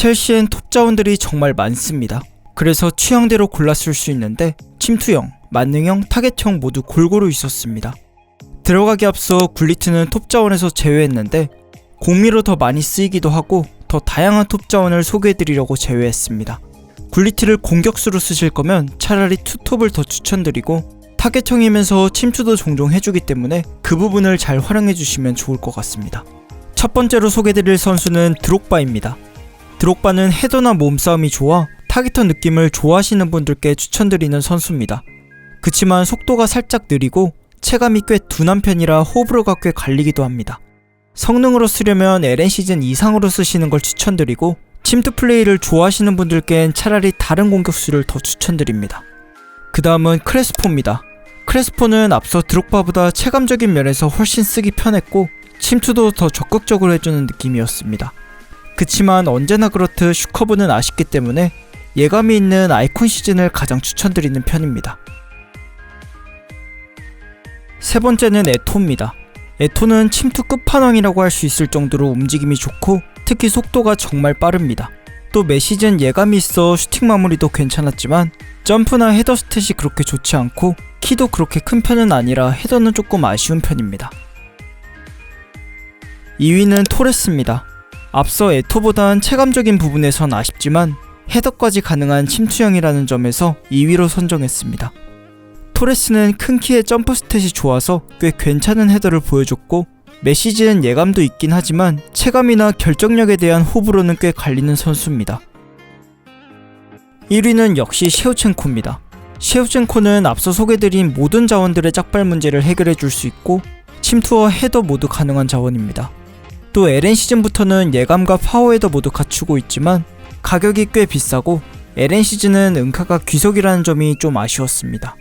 첼시엔 톱 자원들이 정말 많습니다. 그래서 취향대로 쓸수 있는데 침투형, 만능형, 타겟형 모두 골고루 있었습니다. 들어가기 앞서 굴리트는 톱 자원에서 제외했는데 공미로 더 많이 쓰이기도 하고 더 다양한 톱 자원을 소개해드리려고 제외했습니다. 굴리트를 공격수로 쓰실 거면 차라리 투톱을 더 추천드리고 타겟형이면서 침투도 종종 해주기 때문에 그 부분을 잘 활용해주시면 좋을 것 같습니다. 첫 번째로 소개드릴 선수는 드록바입니다. 드록바는 헤더나 몸싸움이 좋아 타깃터 느낌을 좋아하시는 분들께 추천드리는 선수입니다. 그치만 속도가 살짝 느리고 체감이 꽤 둔한 편이라 호불호가 꽤 갈리기도 합니다. 성능으로 쓰려면 LN 시즌 이상으로 쓰시는 걸 추천드리고 침투 플레이를 좋아하시는 분들께는 차라리 다른 공격수를 더 추천드립니다. 그 다음은 크레스포입니다. 크레스포는 앞서 드록바보다 체감적인 면에서 훨씬 쓰기 편했고 침투도 더 적극적으로 해주는 느낌이었습니다. 그치만 언제나 그렇듯 슈커브는 아쉽기 때문에 예감이 있는 아이콘 시즌을 가장 추천드리는 편입니다. 세 번째는 에토입니다. 에토는 침투 끝판왕이라고 할 수 있을 정도로 움직임이 좋고 특히 속도가 정말 빠릅니다. 또 매 시즌 예감이 있어 슈팅 마무리도 괜찮았지만 점프나 헤더 스탯이 그렇게 좋지 않고 키도 그렇게 큰 편은 아니라 헤더는 조금 아쉬운 편입니다. 2위는 토레스입니다. 앞서 에토보단 체감적인 부분에선 아쉽지만 헤더까지 가능한 침투형이라는 점에서 2위로 선정했습니다. 토레스는 큰 키에 점프 스탯이 좋아서 꽤 괜찮은 헤더를 보여줬고 메시지는 예감도 있긴 하지만 체감이나 결정력에 대한 호불호는 꽤 갈리는 선수입니다. 1위는 역시 셰우첸코입니다. 셰우첸코는 앞서 소개드린 모든 자원들의 짝발 문제를 해결해 줄 수 있고 침투와 헤더 모두 가능한 자원입니다. 또 LN 시즌부터는 예감과 파워 헤더 모두 갖추고 있지만 가격이 꽤 비싸고 LN 시즌은 은카가 귀속이라는 점이 좀 아쉬웠습니다.